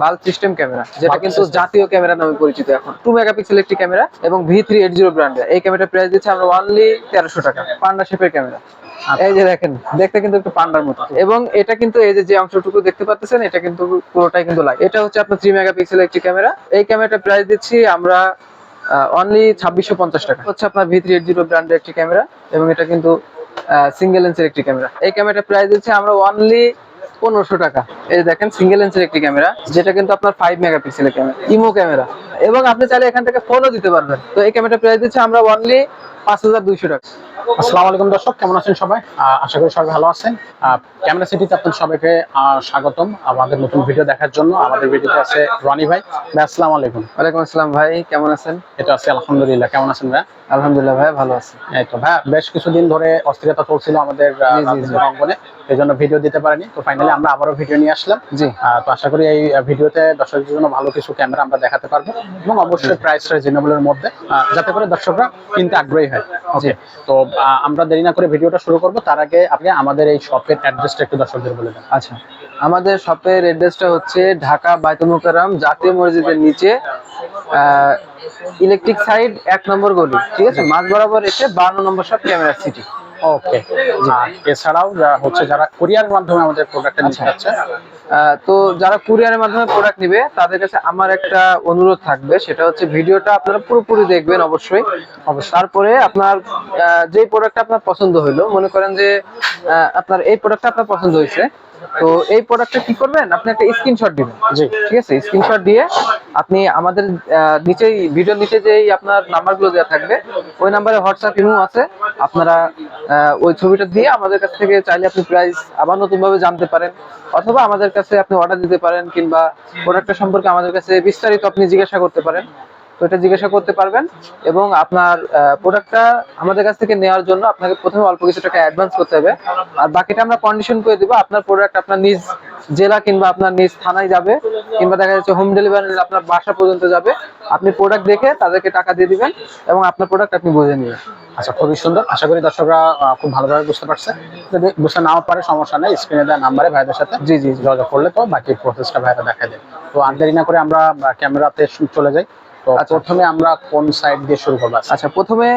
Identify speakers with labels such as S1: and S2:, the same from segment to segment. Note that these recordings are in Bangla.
S1: বাল্ব সিস্টেম ক্যামেরা যেটা কিন্তু জাতীয় ক্যামেরা নামে পরিচিত এখন। টু মেগাপিক্সেল একটি ক্যামেরা এবং ভি থ্রি এইট জিরো ব্র্যান্ডের এই ক্যামেরার প্রাইস দিচ্ছে আমরা অনলি তেরোশো টাকা। পান্ডা শেপের ক্যামেরা
S2: আচ্ছা।
S1: এই যে দেখেন দেখতে কিন্তু একটু পান্ডার মতো। এবং এটা কিন্তু এই যে যে অংশটুকু দেখতে পাচ্ছেন এটা কিন্তু পুরোটাই কিন্তু লাইট এটা হচ্ছে আপনার থ্রি মেগাপিক্সেল একটি ক্যামেরা এই ক্যামেরাটার প্রাইস দিচ্ছি আমরা অনলি ছাব্বিশশো পঞ্চাশ টাকা। হচ্ছে আপনার ভি থ্রি এইট জিরো ব্র্যান্ডের একটি ক্যামেরা এবং এটা কিন্তু সিঙ্গেল লেন্সের একটি ক্যামেরা এই ক্যামেরাটার প্রাইস দিচ্ছে আমরা অনলি পনেরোশো টাকা। এই দেখেন সিঙ্গেল লেন্সের একটি ক্যামেরা যেটা কিন্তু আপনার ফাইভ মেগাপিক্সেলের ক্যামেরা ইমো ক্যামেরা এবং আপনি চাইলে এখান থেকে ফোনও দিতে পারবেন। তো এই ক্যামেরাটা প্রাইস দিচ্ছে আমরা অনলি পাঁচ হাজার দুইশো টাকা।
S2: আসসালামু আলাইকুম দর্শক কেমন আছেন সবাই? আশা করি সবাই ভালো আছেন। ক্যামেরা সিটিতে আপনাদের সবাইকে স্বাগতম আমাদের নতুন ভিডিও দেখার জন্য। আমাদের ভিডিওতে আছে রনি ভাই। ভাই আসসালামু আলাইকুম।
S1: ওয়ালাইকুম আসসালাম ভাই কেমন আছেন?
S2: এটা আছে আলহামদুলিল্লাহ। কেমন আছেন ভাই?
S1: আলহামদুলিল্লাহ ভাই ভালো আছি।
S2: এই তো ভাই বেশ কিছুদিন ধরে অস্থিরতা চলছিল আমাদের অঙ্গনে এই জন্য ভিডিও দিতে পারিনি। তো ফাইনালি আমরা আবারও ভিডিও নিয়ে আসলাম।
S1: জি।
S2: তো আশা করি এই ভিডিওতে দর্শকদের জন্য ভালো কিছু ক্যামেরা আমরা দেখাতে পারব। এবং অবশ্যই প্রাইস রিজনেবলের মধ্যে যাতে করে দর্শকরা কিনতে আগ্রহী হয়। ওকে। তো আমরা দেরি না করে ভিডিওটা শুরু করব। তার আগে আপনি আমাদের এই শপের অ্যাড্রেসটা একটু দর্শকদের বলে দেন।
S1: আচ্ছা। আমাদের শপের অ্যাড্রেসটা হচ্ছে ঢাকা বাইতুল মোকাররম, জাতীয় মসজিদের নিচে ইলেকট্রিক সাইড এক নম্বর গলি। ঠিক আছে? মাঝ বরাবর এসে বারো নম্বর শপ ক্যামেরা সিটি।
S2: ওকে এছাড়াও যা- হচ্ছে যারা কোরিয়ার মাধ্যমে আমাদের প্রোডাক্টটা নিতে যাচ্ছে
S1: তো যারা কুরিয়ারের মাধ্যমে প্রোডাক্ট নিবে তাদের কাছে আমার একটা অনুরোধ থাকবে। সেটা হচ্ছে ভিডিওটা আপনারা পুরোপুরি দেখবেন অবশ্যই। অবশ্যই। তারপরে আপনার যেই প্রোডাক্টটা আপনার পছন্দ হইল মনে করেন যে আপনার এই প্রোডাক্টটা আপনার পছন্দ হয়েছে তো এই প্রোডাক্টটা কি করবেন? আপনি একটা স্ক্রিনশট দিবেন।
S2: জি।
S1: ঠিক আছে? স্ক্রিনশট দিয়ে আপনি আমাদের নিচেই ভিডিওর নিচে যেই আপনার নাম্বারগুলো দেওয়া থাকবে, ওই নাম্বারে হোয়াটসঅ্যাপ ইমো আছে। আপনারা ওই ছবিটা দিয়ে আমাদের কাছ থেকে চাইলে আপনি প্রাইস আবার নতুন ভাবে জানতে পারেন, অথবা আমাদের কাছে আপনি অর্ডার দিতে পারেন, কিংবা প্রোডাক্টটা সম্পর্কে আমাদের কাছে বিস্তারিত আপনি জিজ্ঞাসা করতে পারেন। তো এটা জিজ্ঞাসা করতে পারবেন এবং আপনার প্রোডাক্টটা আমাদের কাছ থেকে নেওয়ার জন্য আপনাকে প্রথমে অল্প কিছু টাকা অ্যাডভান্স করতে হবে। আর বাকিটা আমরা কন্ডিশন করে দিব, আপনার প্রোডাক্ট আপনার নিজ জেলা কিংবা আপনার নিজ থানায় যাবে কিংবা দেখা যাচ্ছে হোম ডেলিভারি আপনার বাসা পর্যন্ত যাবে। আপনি প্রোডাক্ট দেখে তাদেরকে টাকা দিয়ে দিবেন এবং আপনার প্রোডাক্ট আপনি বুঝে নেবেন।
S2: আচ্ছা খুবই সুন্দর। আশা করি দর্শকরা খুব ভালোভাবে বুঝতে পারছে। যদি বুঝতে নাও পারে সমস্যা নেই স্ক্রিনে দেওয়া নাম্বারে ভাইদের সাথে
S1: জি জি।
S2: যোগাযোগ করলে তো বাকি প্রসেসটা ভাইরা দেখা যায় তো আর দেরি না করে আমরা ক্যামেরাতে চলে যাই। তো
S1: আচ্ছা।
S2: প্রথমে আমরা কোন সাইড দিয়ে শুরু করব
S1: আচ্ছা প্রথমে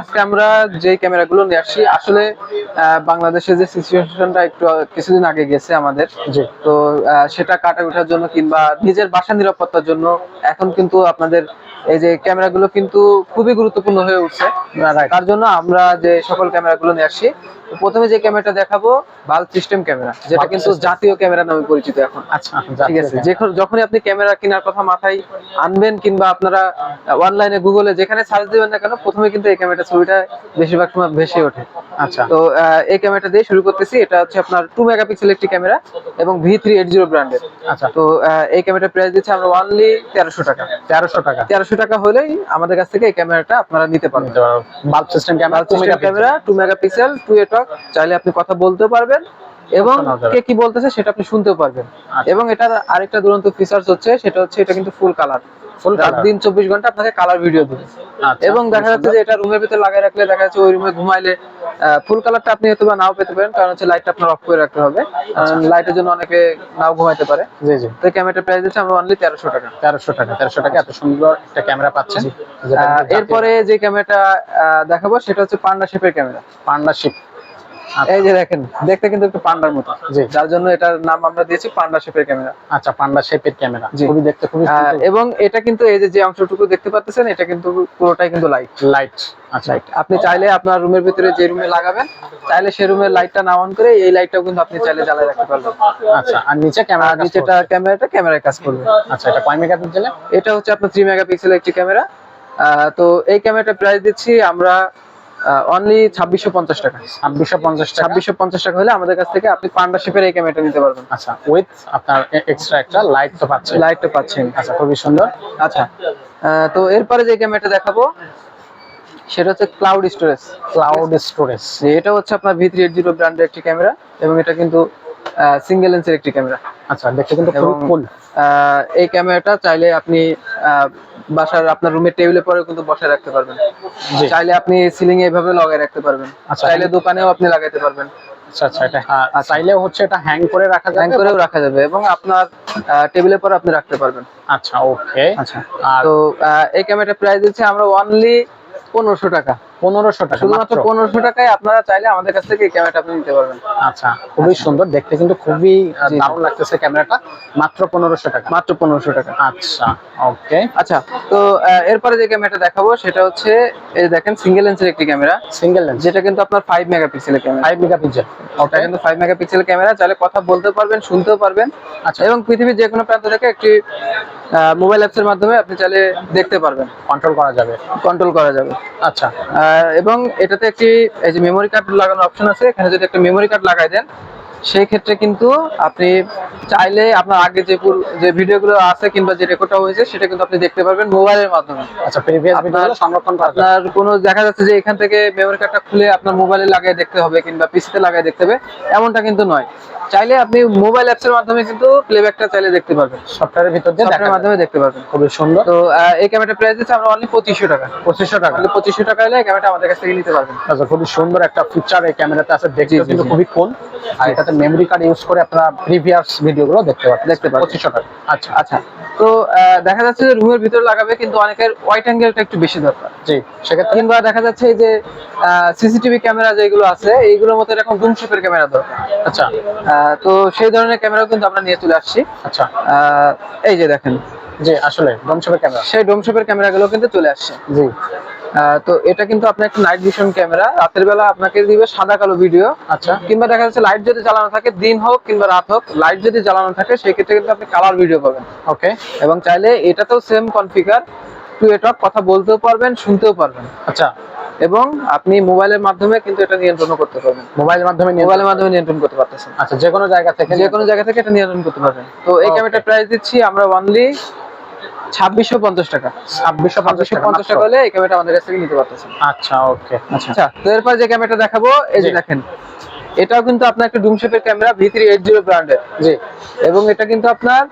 S1: আজকে আমরা যে ক্যামেরাগুলো নিয়ে আসছি আসলে আহ, বাংলাদেশের যে সিচুয়েশনটা একটু কিছুদিন আগে গেছে আমাদের তো সেটা কাটা ওঠার জন্য কিংবা নিজের বাসা নিরাপত্তার জন্য এখন কিন্তু আপনাদের এই যে ক্যামেরাগুলো কিন্তু খুবই গুরুত্বপূর্ণ হয়ে উঠছে. তার জন্য আমরা যে সকল ক্যামেরাগুলো নিয়ে আসছি প্রথমে যে ক্যামেরাটা দেখাবো বাল্ব সিস্টেম ক্যামেরা যেটা কিন্তু জাতীয় ক্যামেরা নামে পরিচিত এখন।
S2: আচ্ছা
S1: ঠিক আছে যখন যখনই আপনি ক্যামেরা কেনার কথা মাথায় আনবেন কিংবা আপনারা অনলাইনে গুগলে যেখানে সার্চ দিবেন না কেন প্রথমে কিন্তু এই ক্যামেরাটা ছবিটা বেশিরভাগ সময় ভেসে ওঠে।
S2: আচ্ছা।
S1: তো এই ক্যামেরাটা দিয়ে শুরু করতেছি। এটা হচ্ছে আপনার টু মেগাপিক্সেল একটি ক্যামেরা এবং ভি থ্রি এইট জিরো ব্র্যান্ডের
S2: আচ্ছা।
S1: তো এই ক্যামেরাটার প্রাইস দিচ্ছে আমরা অনলি তেরোশো টাকা।
S2: তেরোশো টাকা।
S1: তেরোশো টাকা হলেই আমাদের কাছ থেকে এই ক্যামেরাটা আপনারা নিতে পারবেন।
S2: Bulb system camera
S1: two megapixel two এটক চাইলে আপনি কথা বলতেও পারবেন এবং কে কি বলতেছে সেটা আপনি শুনতেও পারবেন।
S2: আচ্ছা।
S1: এবং এটার আরেকটা দুরন্ত ফিচার্স হচ্ছে সেটা হচ্ছে এটা কিন্তু ফুল কালার রাত দিন চব্বিশ ঘণ্টা আপনাকে কালার ভিডিও দেবে।
S2: আচ্ছা,
S1: এবং দেখা যাচ্ছে যে এটা রুমের ভিতরে লাগাই রাখলে দেখা যাচ্ছে ওই রুমে ঘুমাইলে ফুল কালারটা আপনি হয়তো নাও পেতে পারেন কারণ হচ্ছে লাইটটা আপনার অফ করে রাখতে হবে। লাইটের জন্য অনেকে নাও ঘুমাইতে পারে।
S2: জি জি।
S1: তো ক্যামেরাটার প্রাইস দিচ্ছে আমরা অনলি তেরোশো টাকা।
S2: তেরোশো টাকা তেরোশো টাকা এত সুন্দর একটা ক্যামেরা পাচ্ছেন।
S1: এরপরে যে ক্যামেরাটা দেখাবো সেটা হচ্ছে পান্ডা শেপের ক্যামেরা
S2: পার্টনারশিপ
S1: এই যে দেখেন দেখতে কিন্তু একটু পান্ডার মতো। যার জন্য এটার নাম আমরা দিয়েছি পান্ডা শেপের ক্যামেরা।
S2: আচ্ছা পান্ডা শেপের ক্যামেরা। খুবই দেখতে খুবই
S1: আহ, এবং এটা কিন্তু এই যে যে অংশটুকু দেখতে পাচ্ছেন এটা কিন্তু পুরোটাই কিন্তু লাইট
S2: লাইট আচ্ছা।
S1: আপনি চাইলে আপনার রুমের ভিতরে যে রুমে লাগাবেন চাইলে সেই রুমের লাইটটা না অন করে এই লাইটটাও কিন্তু আপনি চাইলে জ্বালায় রাখতে পারবেন।
S2: আচ্ছা আর নিচে ক্যামেরা
S1: নিচেটা ক্যামেরাটা ক্যামেরায় কাজ করবে।
S2: আচ্ছা এটা কয় মেগাপিক্সেলে
S1: এটা হচ্ছে আপনার থ্রি মেগাপিক্সেল একটি ক্যামেরা। তো এই ক্যামেরাটার প্রাইস দিচ্ছি আমরা অনলি ছাব্বিশশো পঞ্চাশ টাকা।
S2: ছাব্বিশশো পঞ্চাশ টাকা?
S1: ছাব্বিশশো পঞ্চাশ টাকা হলে আমাদের কাছ থেকে আপনি পান্ডা শেপের এই ক্যামেরাটা নিতে পারবেন।
S2: আচ্ছা উইথ আপনার এক্সট্রা একটা লাইট তো পাচ্ছে
S1: লাইটটা পাচ্ছেন।
S2: আচ্ছা খুবই সুন্দর।
S1: আচ্ছা তো এরপরে যে ক্যামেরাটা দেখাবো সেটা হচ্ছে ক্লাউড স্টোরেজ
S2: ক্লাউড স্টোরেজ
S1: এটা হচ্ছে আপনার ভি থ্রি এইট জিরো ব্র্যান্ডের একটি ক্যামেরা এবং এটা কিন্তু সিঙ্গেল লেন্সের একটি ক্যামেরা
S2: আচ্ছা দেখতে কিন্তু খুবই কুল
S1: এই ক্যামেরাটা চাইলে আপনি আহ, বাসার আপনার রুমের টেবিলে পরে কিন্তু বসায় রাখতে পারবেন। চাইলে আপনি সিলিং এ এভাবে লাগাই রাখতে পারবেন।
S2: আচ্ছা।
S1: চাইলে দোকানেও আপনি লাগাইতে পারবেন।
S2: আচ্ছা আচ্ছা এটা চাইলেও হচ্ছে এটা হ্যাং করে রাখা
S1: হ্যাং করেও রাখা যাবে এবং আপনার টেবিলের পর আপনি রাখতে পারবেন।
S2: আচ্ছা ওকে
S1: আচ্ছা। তো এই ক্যামেরাটা প্রাইস দিচ্ছি আমরা অনলি পনেরোশো টাকা।
S2: পনেরোশো টাকা
S1: শুধুমাত্র পনেরোশো টাকায় আপনারা চাইলে আমাদের কাছ থেকে ক্যামেরাটা আপনি নিতে পারবেন।
S2: আচ্ছা খুবই সুন্দর দেখতে কিন্তু খুবই দারুণ লাগতেছে ক্যামেরাটা মাত্র পনেরোশো টাকা।
S1: মাত্র পনেরোশো টাকা।
S2: আচ্ছা ওকে।
S1: আচ্ছা তো এরপরে যে ক্যামেরাটা দেখাবো সেটা হচ্ছে এই দেখেন সিঙ্গেল লেন্সের একটি ক্যামেরা।
S2: সিঙ্গেল লেন্স
S1: যেটা কিন্তু আপনার ফাইভ মেগাপিক্সেলের ক্যামেরা।
S2: ফাইভ মেগাপিক্সেল
S1: ওটা কিন্তু ফাইভ মেগাপিক্সেল ক্যামেরা চাইলে কথা বলতে পারবেন শুনতেও পারবেন।
S2: আচ্ছা।
S1: এবং পৃথিবীর যে কোনো প্রান্ত থেকে একটি মোবাইল অ্যাপসের মাধ্যমে আপনি চাইলে দেখতে পারবেন।
S2: কন্ট্রোল করা যাবে।
S1: কন্ট্রোল করা যাবে।
S2: আচ্ছা।
S1: আহ, এবং এটাতে একটি এই যে মেমোরি কার্ড লাগানোর অপশন আছে এখানে যদি একটা মেমোরি কার্ড লাগাই দেন সেই ক্ষেত্রে কিন্তু আপনি চাইলে আপনার আগে যে যে ভিডিওগুলো আছে কিংবা যে রেকর্ডটা হয়েছে সেটা কিন্তু আপনি দেখতে পারবেন মোবাইলের মাধ্যমে।
S2: আচ্ছা প্রিভিয়াস ভিডিওগুলো সংরক্ষণ করা
S1: আপনার কোনো দেখা যাচ্ছে যে এখান থেকে মেমোরি কার্ডটা খুলে আপনার মোবাইলে লাগিয়ে দেখতে হবে কিংবা পিসিতে লাগিয়ে দেখতে হবে এমনটা কিন্তু নয়। চাইলে আপনি মোবাইল অ্যাপসের মাধ্যমে কিন্তু প্লেব্যাকটা চাইলে দেখতে পারবেন।
S2: সফটওয়্যারের ভিতর দিয়ে
S1: দেখার মাধ্যমে দেখতে পারবেন।
S2: খুবই সুন্দর।
S1: তো এই ক্যামেরাটা প্রাইস আছে আমরা অনলি পঁচিশশো টাকা।
S2: পঁচিশশো টাকা।
S1: অনলি পঁচিশশো টাকা হলে ক্যামেরাটা আমাদের কাছে থেকে নিতে পারবেন।
S2: আচ্ছা খুবই সুন্দর একটা ফিচার এই ক্যামেরাতে আছে। দেখতে কিন্তু খুবই কোন আর এটাতে মেমরি কার্ড ইউজ করে আপনারা প্রিভিয়াস ভিডিওগুলো দেখতে পারবেন।
S1: দেখতে পারবেন।
S2: পঁচিশশো টাকা। আচ্ছা।
S1: আচ্ছা। তো দেখা যাচ্ছে যে রুমের ভিতরে লাগাবে কিন্তু অনেকের ওয়াইট অ্যাঙ্গেলটা একটু বেশি দরকার।
S2: জি সেক্ষেত্রে?
S1: কিংবা দেখা যাচ্ছে যে সিসিটিভি ক্যামেরা যেগুলো আছে এইগুলোর মতো এরকম ডুম শেপের ক্যামেরা দরকার।
S2: আচ্ছা।
S1: তো সেই ধরনের ক্যামেরাও কিন্তু আমরা নিয়ে চলে আসছি।
S2: আচ্ছা।
S1: এই যে দেখেন।
S2: জি আসলে ডোমশেপের ক্যামেরা
S1: সেই ডোম শেপের ক্যামেরাগুলো কিন্তু চলে আসছে।
S2: জি।
S1: তো এটা কিন্তু আপনার একটা নাইট ভিশন ক্যামেরা রাতের বেলা আপনাকে দিবে সাদা কালো ভিডিও
S2: আচ্ছা।
S1: কিংবা দেখা যাচ্ছে লাইট যদি জ্বালানো থাকে দিন হোক কিংবা রাত হোক লাইট যদি জ্বালানো থাকে সেই ক্ষেত্রে কিন্তু আপনি কালার ভিডিও পাবেন।
S2: ওকে
S1: এবং চাইলে এটাতেও সেম কনফিগার টু এটক কথা বলতেও পারবেন শুনতেও পারবেন।
S2: আচ্ছা।
S1: এবং আপনি মোবাইলের মাধ্যমে কিন্তু এটা নিয়ন্ত্রণ করতে পারবেন।
S2: মোবাইলের মাধ্যমে
S1: মোবাইলের মাধ্যমে নিয়ন্ত্রণ করতে পারতেছেন।
S2: আচ্ছা যে কোনো জায়গা থেকে
S1: যে কোনো জায়গা থেকে এটা নিয়ন্ত্রণ করতে পারবেন। তো এই
S2: Okay.
S1: ক্যামেরাটার প্রাইস দিচ্ছি আমরা অনলি ছাব্বিশশো পঞ্চাশ টাকা।
S2: ছাব্বিশশো পঞ্চাশ
S1: ছাব্বিশশো পঞ্চাশ টাকা হলে এই ক্যামেরাটা আমাদের কাছ থেকে নিতে পারতেছেন।
S2: আচ্ছা ওকে।
S1: আচ্ছা তো এরপর যে ক্যামেরাটা দেখাবো এই যে দেখেন এটাও কিন্তু আপনার একটা ডুম শেপের camera V three eight zero ব্র্যান্ডের
S2: জি।
S1: এবং এটা কিন্তু আপনার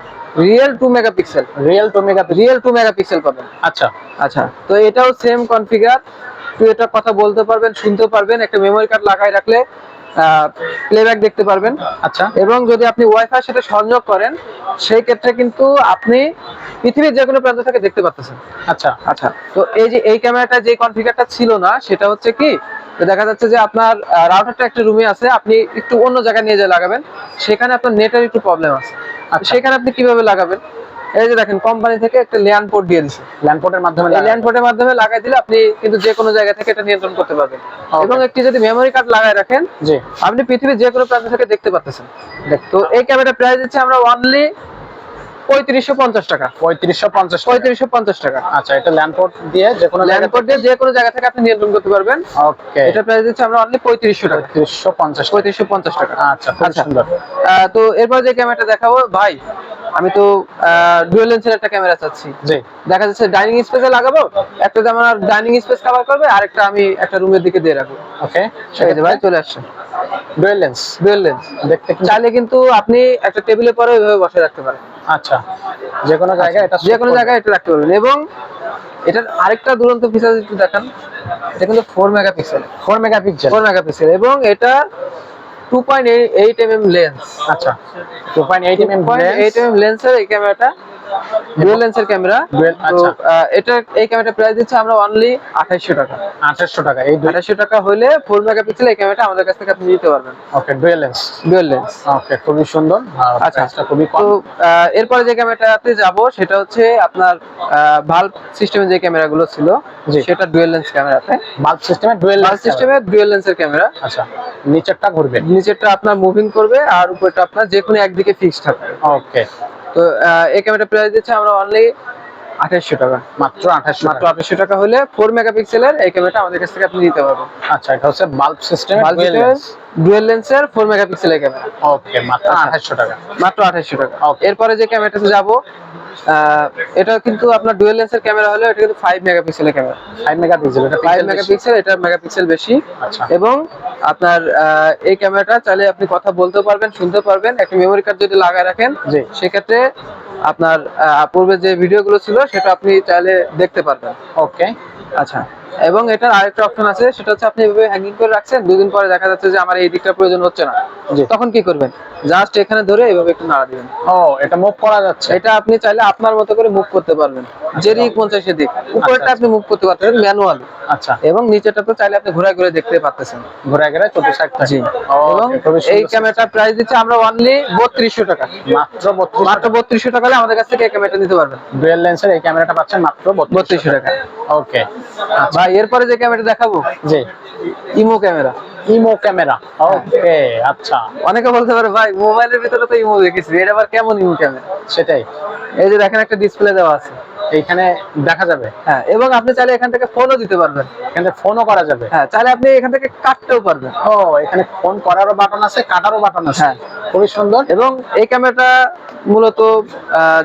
S1: real two megapixel
S2: real two mega
S1: real two megapixel পাবেন।
S2: আচ্ছা।
S1: আচ্ছা তো এটাও সেম কনফিগার টু এটা কথা বলতে পারবেন শুনতে পারবেন একটা মেমোরি কার্ড লাগাই রাখলে প্লেব্যাক দেখতে পারবেন।
S2: আচ্ছা।
S1: এবং যদি আপনি ওয়াইফাই সাথে সংযোগ করেন সেই ক্ষেত্রে কিন্তু আপনি পৃথিবীর যে কোনো প্রান্ত থেকে দেখতে পাচ্ছেন
S2: আচ্ছা।
S1: আচ্ছা তো এই যে এই ক্যামেরাটা যে কনফিগারটা ছিল না সেটা হচ্ছে কি দেখা যাচ্ছে যে আপনার রাউটারটা একটা রুমে আছে আপনি একটু অন্য জায়গায় নিয়ে যা লাগাবেন সেখানে আপনার নেটের একটু প্রবলেম আছে।
S2: আচ্ছা।
S1: সেখানে আপনি কীভাবে লাগাবেন? এই যে দেখেন কোম্পানি থেকে একটা ল্যান্ড পোর্ট দিয়ে দিছে।
S2: ল্যান্ডপোর্টের মাধ্যমে
S1: এই ল্যান্ড পোর্টের মাধ্যমে লাগাই দিলে আপনি কিন্তু যে কোনো জায়গা থেকে এটা নিয়ন্ত্রণ করতে পারবেন। এবং একটি যদি মেমোরি কার্ড লাগাই রাখেন
S2: জি।
S1: আপনি পৃথিবীর যে কোনো প্রান্ত থেকে দেখতে পাচ্ছেন তো এই ক্যামেরা প্রাইস দিচ্ছে আমরা অনলি পঁয়ত্রিশশো পঞ্চাশ টাকা।
S2: পঁয়ত্রিশশো পঞ্চাশ
S1: পঁয়ত্রিশশো পঞ্চাশ টাকা।
S2: আচ্ছা এটা ল্যান্ডপোর্ট দিয়ে যে কোনো
S1: দিয়ে যে কোনো জায়গা থেকে আপনি নিয়ন্ত্রণ করতে পারবেন।
S2: ওকে
S1: এটা প্রাইস দিচ্ছি আমরা অনলি পঁয়ত্রিশশো টাকা।
S2: পঁয়ত্রিশশো পঞ্চাশ
S1: পঁয়ত্রিশশো পঞ্চাশ টাকা।
S2: আচ্ছা
S1: আচ্ছা। তো এরপর যে ক্যামেরাটা দেখাবো ভাই আমি তো ডুয়েল লেন্সের একটা ক্যামেরা চাচ্ছি।
S2: জি।
S1: দেখা যাচ্ছে ডাইনিং স্পেসে লাগাবো একটা যেমন ডাইনিং স্পেস কভার করবে আরেকটা আমি একটা রুমের দিকে দিয়ে রাখব।
S2: ওকে
S1: এই যে ভাই চলে আসছে।
S2: ডুয়েল লেন্স
S1: ডুয়েল লেন্স
S2: দেখতে
S1: চাইলে কিন্তু আপনি একটা টেবিলের পরে ওইভাবে বসে রাখতে পারেন।
S2: আচ্ছা। যে কোনো জায়গায় এটা
S1: যে কোনো জায়গায় এটা রাখতে পারবেন এবং এটার আরেকটা দুরন্ত ফিচার একটু দেখান এটা কিন্তু four megapixel
S2: four megapixel
S1: four megapixel এবং এটা two point eight M M lens
S2: আচ্ছা। Two point eight M M
S1: eight M M লেন্সের এই ক্যামেরাটা ডুয়েল লেন্সের ক্যামেরা
S2: আচ্ছা।
S1: এটা এই ক্যামেরাটা প্রাইস দিচ্ছে আমরা অনলি আঠাইশশো টাকা।
S2: আঠাশশো টাকা এই দুই
S1: আঠাইশশো টাকা হলে ফোর মেগাপিক্সেল এই ক্যামেরাটা আমাদের কাছ থেকে আপনি নিতে পারবেন।
S2: Okay dual lens
S1: dual lens
S2: okay খুবই সুন্দর।
S1: আচ্ছা।
S2: খুবই
S1: তো
S2: কম।
S1: এরপরে যে ক্যামেরাটাতে যাব সেটা হচ্ছে আপনার ভাল্ব সিস্টেমে যে ক্যামেরাগুলো ছিল। সেটা ডুয়েল লেন্স ক্যামেরাতে
S2: বাল্ব সিস্টেমে ডুয়েল
S1: ভাল্ব সিস্টেমে ডুয়েল লেন্সের ক্যামেরা
S2: আচ্ছা নিচেরটা ঘুরবে।
S1: নিচেরটা আপনার মুভিং করবে আর উপরটা আপনার যে কোনো একদিকে ফিক্স থাকবে।
S2: ওকে
S1: তো এই ক্যামেরাটা প্রাইস দিচ্ছে আমরা অনলি আঠাশশো টাকা।
S2: মাত্র আঠাশশো
S1: মাত্র আঠাশশো টাকা হলে ফোর মেগাপিক্সেলের এই ক্যামেরাটা আমাদের কাছ থেকে আপনি নিতে পারবেন।
S2: আচ্ছা এটা হচ্ছে বাল্ব সিস্টেমে
S1: ডুয়েল লেন্সের ফোর মেগাপিক্সেলের ক্যামেরা
S2: ওকে মাত্র। আঠাশশো টাকা।
S1: মাত্র আঠাশশো টাকা. এরপরে যে ক্যামেরাটাতে যাব এটা কিন্তু আপনার ডুয়েল লেন্সের ক্যামেরা হলে এটা কিন্তু ফাইভ মেগাপিক্সেলের ক্যামেরা
S2: ফাইভ মেগাপিক্সেল এটা
S1: ফাইভ
S2: পিক্সেল
S1: মেগাপিক্সেল এটা মেগাপিক্সেল বেশি।
S2: আচ্ছা।
S1: এবং আপনার এই ক্যামেরাটা চাইলে আপনি কথা বলতে পারবেন শুনতে পারবেন। একটা মেমোরি কার্ড যদি লাগায় রাখেন সেক্ষেত্রে আপনার পূর্বে যে ভিডিওগুলো ছিল সেটা আপনি চাইলে দেখতে পারবেন।
S2: ওকে
S1: আচ্ছা। এবং এটার আরেকটা অপশন আছে সেটা হচ্ছে আপনি এভাবে হ্যাঙ্গিং করে রাখছেন দুদিন পরে দেখা যাচ্ছে যে আমার এই দিকটা প্রয়োজন হচ্ছে না। তখন কি করবেন? জাস্ট এখানে ধরে এভাবে একটু নাড়া দিবেন।
S2: ও এটা মুভ করা যাচ্ছে।
S1: এটা আপনি চাইলে আপনার মতো করে মুভ করতে পারবেন। যেদিক মন চাই সেদিক উপরেরটা আপনি মুভ করতে পারতেন ম্যানুয়ালি
S2: আচ্ছা।
S1: এবং নিচেটা তো চাইলে আপনি ঘুরে ঘুরে দেখতে পারতেছেন।
S2: ঘুরে ঘুরে চতুর সাইড
S1: জি। এবং এই ক্যামেরাটার প্রাইস দিচ্ছে আমরা অনলি বত্রিশশো টাকা।
S2: মাত্র
S1: মাত্র বত্রিশশো টাকা আমাদের কাছ থেকে এই ক্যামেরাটা নিতে পারবেন।
S2: ডুয়েল লেন্সের এই ক্যামেরাটা পাচ্ছেন মাত্র
S1: বত্রিশশো টাকা।
S2: ওকে
S1: ভাই এরপরে যে ক্যামেরা দেখাবো?
S2: জি।
S1: Imo camera.
S2: Imo camera. Okay আচ্ছা।
S1: অনেকে বলতে পারে ভাই মোবাইলের ভিতরে তো ইমো দেখেছি এটা আবার কেমন ইমো ক্যামেরা?
S2: সেটাই।
S1: এই যে দেখেন একটা ডিসপ্লে দেওয়া আছে।
S2: এইখানে দেখা যাবে।
S1: হ্যাঁ এবং আপনি চাইলে এখান থেকে ফোনও দিতে পারবেন।
S2: এখানে ফোনও করা যাবে।
S1: হ্যাঁ চাইলে আপনি এখান থেকে কাটতেও পারবেন।
S2: ও এখানে ফোন করারও বাটন আছে কাটারও বাটন আছে।
S1: হ্যাঁ।
S2: খুবই সুন্দর।
S1: এবং এই ক্যামেরাটা মূলত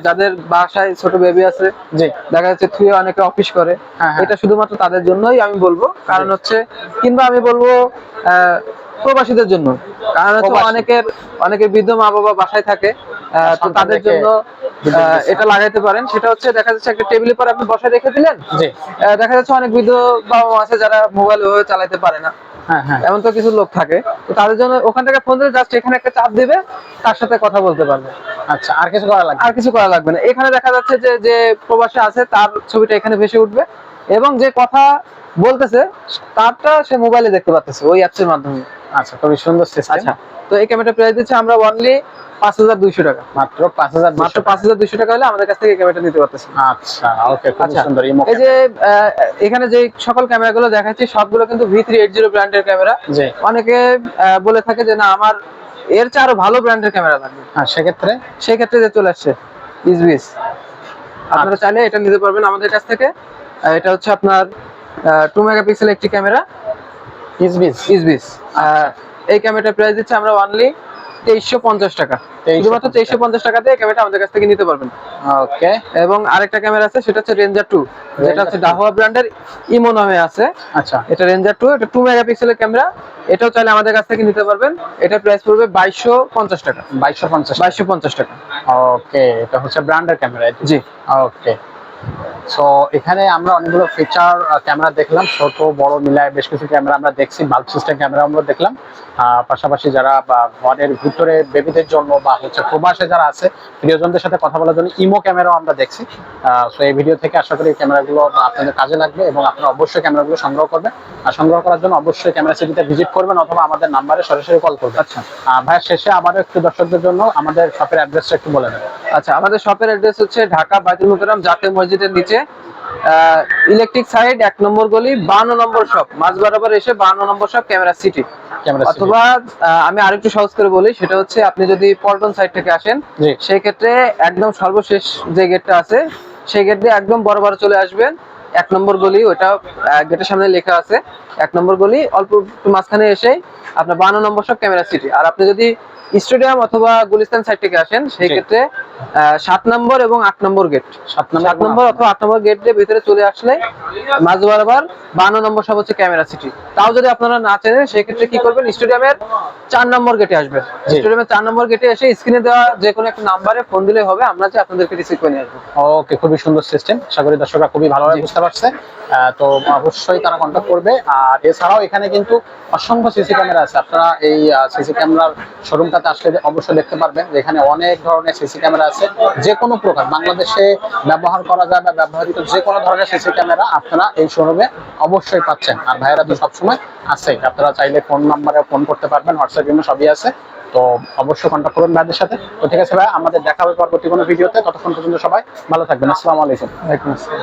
S1: যাদের বাসায় ছোট বেবি আছে
S2: জি।
S1: দেখা যাচ্ছে থুয়ে অনেকে অফিস করে।
S2: হ্যাঁ, হ্যাঁ।
S1: এটা শুধুমাত্র তাদের জন্যই আমি বলব। কারণ হচ্ছে কিংবা আমি বলব প্রবাসীদের জন্য। কারণ হচ্ছে। অনেকের অনেকের বৃদ্ধ মা বাবা বাসায় থাকে তো তাদের জন্য। এটা লাগাইতে পারেন। সেটা হচ্ছে দেখা যাচ্ছে একটা টেবিলের পর আপনি বসায় রেখে দিলেন। দেখা যাচ্ছে অনেক বৃদ্ধ বাবা মা আছে যারা মোবাইল ওভাবে চালাতে পারে না।
S2: হ্যাঁ হ্যাঁ।
S1: এমন তো কিছু লোক থাকে। তো তাদের জন্য ওখান থেকে ফোন দিলে জাস্ট এখানে একটা চাপ দিবে তার সাথে কথা বলতে পারবে।
S2: আচ্ছা আর কিছু করা লাগবে?
S1: আর কিছু করা লাগবে না। এখানে দেখা যাচ্ছে যে যে প্রবাসে আছে তার ছবিটা এখানে ভেসে উঠবে। এবং যে কথা বলতেছে তারটা সে মোবাইলে দেখতে পাচ্ছে ওই অ্যাপসের মাধ্যমে।
S2: আচ্ছা খুবই সুন্দর সিস্টেম
S1: আচ্ছা তো এই ক্যামেরাটা প্রাইস দিচ্ছে আমরা অনলি পাঁচ হাজার দুইশো টাকা।
S2: মাত্র পাঁচ হাজার
S1: মাত্র পাঁচ হাজার দুইশো টাকা হলে আমাদের কাছ থেকে ক্যামেরাটা নিতে পারতেছে।
S2: আচ্ছা ওকে খুবই
S1: আচ্ছা
S2: সুন্দর ইমো
S1: এই যে এখানে যে সকল ক্যামেরাগুলো দেখাচ্ছি সবগুলো কিন্তু ভি থ্রি এইট জিরো ব্র্যান্ডের ক্যামেরা অনেকে বলে থাকে যে না আমার এর চেয়ে আরও ভালো ব্র্যান্ডের ক্যামেরা লাগবে।
S2: হ্যাঁ সেক্ষেত্রে?
S1: সেই ক্ষেত্রে যে চলে আসছে ইসবিস আপনারা চাইলে এটা নিতে পারবেন আমাদের কাছ থেকে। এটা হচ্ছে আপনার টু মেগাপিক্সেল একটি ক্যামেরা
S2: ইসবিস।
S1: ইসবিস। এই ক্যামেরাটার প্রাইস দিচ্ছে আমরা অনলি তেইশশো পঞ্চাশ টাকা। শুধুমাত্র তেইশশো পঞ্চাশ টাকাতে এই ক্যামেরাটা আমাদের কাছ থেকে নিতে পারবেন।
S2: ওকে।
S1: এবং আরেকটা ক্যামেরা আছে সেটা হচ্ছে রেঞ্জার টু যেটা হচ্ছে
S2: Ranger 2
S1: ডাহুয়া ব্র্যান্ডের ইমো নামে আছে।
S2: আচ্ছা।
S1: এটা রেঞ্জার টু এটা টু মেগাপিক্সেলের ক্যামেরা এটাও চাইলে আমাদের কাছ থেকে নিতে পারবেন। এটা প্রাইস পড়বে বাইশশো পঞ্চাশ টাকা।
S2: বাইশশো পঞ্চাশ
S1: বাইশশো পঞ্চাশ টাকা।
S2: ওকে এটা হচ্ছে ব্র্যান্ডের ক্যামেরা
S1: জি।
S2: ওকে। সো এখানে আমরা অনেকগুলো ফিচার ক্যামেরা দেখলাম ছোট বড় মিলায় বেশ কিছু ক্যামেরা আমরা দেখছি বাল্ব সিস্টেম ক্যামেরা আমরা দেখলাম। পাশাপাশি যারা ঘরের ভিতরে বেবিদের জন্য বা হচ্ছে প্রবাসে যারা আছে প্রিয়জনদের সাথে কথা বলার জন্য ইমো ক্যামেরাও আমরা দেখছি। সো এই ভিডিও থেকে আশা করি ক্যামেরাগুলো আপনাদের কাজে লাগবে এবং আপনারা অবশ্যই ক্যামেরাগুলো সংগ্রহ করবেন। আর সংগ্রহ করার জন্য অবশ্যই ক্যামেরা সিটিতে ভিজিট করবেন অথবা আমাদের নাম্বারে সরাসরি কল করবেন।
S1: আচ্ছা।
S2: ভাইয়া শেষে আবারও একটু দর্শকদের জন্য আমাদের শপের অ্যাড্রেসটা একটু বলে দেবেন
S1: আচ্ছা আমাদের শপের অ্যাড্রেস হচ্ছে ঢাকা বাইতুল মুকাররম জাতীয় মসজিদের নিচে ইলেকট্রিক সাইড এক নম্বর গলি বান্ন নম্বর শপ মাঝ বরাবর এসে বান্ন নম্বর শপ ক্যামেরা সিটি অথবা আমি আরেকটু সহজ করে বলি সেটা হচ্ছে আপনি যদি পল্টন সাইড থেকে আসেন সেই ক্ষেত্রে একদম সর্বশেষ যে গেটটা আছে সেই গেট দিয়ে একদম বরাবর চলে আসবেন। এক নম্বর গলি ওটা গেটের সামনে লেখা আছে। এক নম্বর গলি অল্প একটু মাঝখানে এসে আপনার বান্ন নম্বর সব ক্যামেরা সিটি আর আপনি যদি স্টেডিয়াম অথবা গুলিস্তান সাইড থেকে আসেন সেই ক্ষেত্রে সাত নম্বর এবং আট নম্বর গেট
S2: সাত
S1: নম্বর অথবা আট নম্বর গেট দিয়ে ভিতরে চলে আসলে মাঝ বরাবর বান্ন নম্বর সব হচ্ছে ক্যামেরা সিটি তাও যদি আপনারা না চেনেন সেই ক্ষেত্রে কি করবেন? স্টেডিয়ামের চার নম্বর গেটে আসবেন। স্টেডিয়ামের চার নম্বর গেটে এসে স্ক্রিনে দেওয়া যে কোনো একটা নাম্বারে ফোন দিলে হবে আমরা যে আপনাদেরকে রিসিভ করে নিয়ে আসব।
S2: ওকে খুবই সুন্দর সিস্টেম আশা করি দর্শকরা খুবই ভালোভাবে বুঝতে পারছে। তো অবশ্যই তারা কন্ট্যাক্ট করবে। আর এছাড়াও এখানে কিন্তু অসংখ্য সিসি ক্যামেরা আছে। আপনারা এই সিসি ক্যামেরার শোরুমটাতে আসলে অবশ্যই দেখতে পারবেন। এখানে অনেক ধরনের সিসি ক্যামেরা আছে, যে কোনো প্রকার বাংলাদেশে ব্যবহার করা যায় বা ব্যবহৃত যে কোনো ধরনের সিসি ক্যামেরা আপনারা এই শোরুমে অবশ্যই পাচ্ছেন। আর ভাইয়েরা তো সবসময় আছে আপনারা চাইলে ফোন নাম্বারে ফোন করতে পারবেন, হোয়াটসঅ্যাপ, ইমো সবই আছে। তো অবশ্যই কন্ট্যাক্ট করুন ভাইদের সাথে। তো ঠিক আছে ভাই, আমাদের দেখা হবে পরবর্তী কোনো ভিডিওতে, ততক্ষণ পর্যন্ত সবাই ভালো থাকবেন। আসসালামু আলাইকুম।
S1: ওয়ালাইকুম আসসালাম।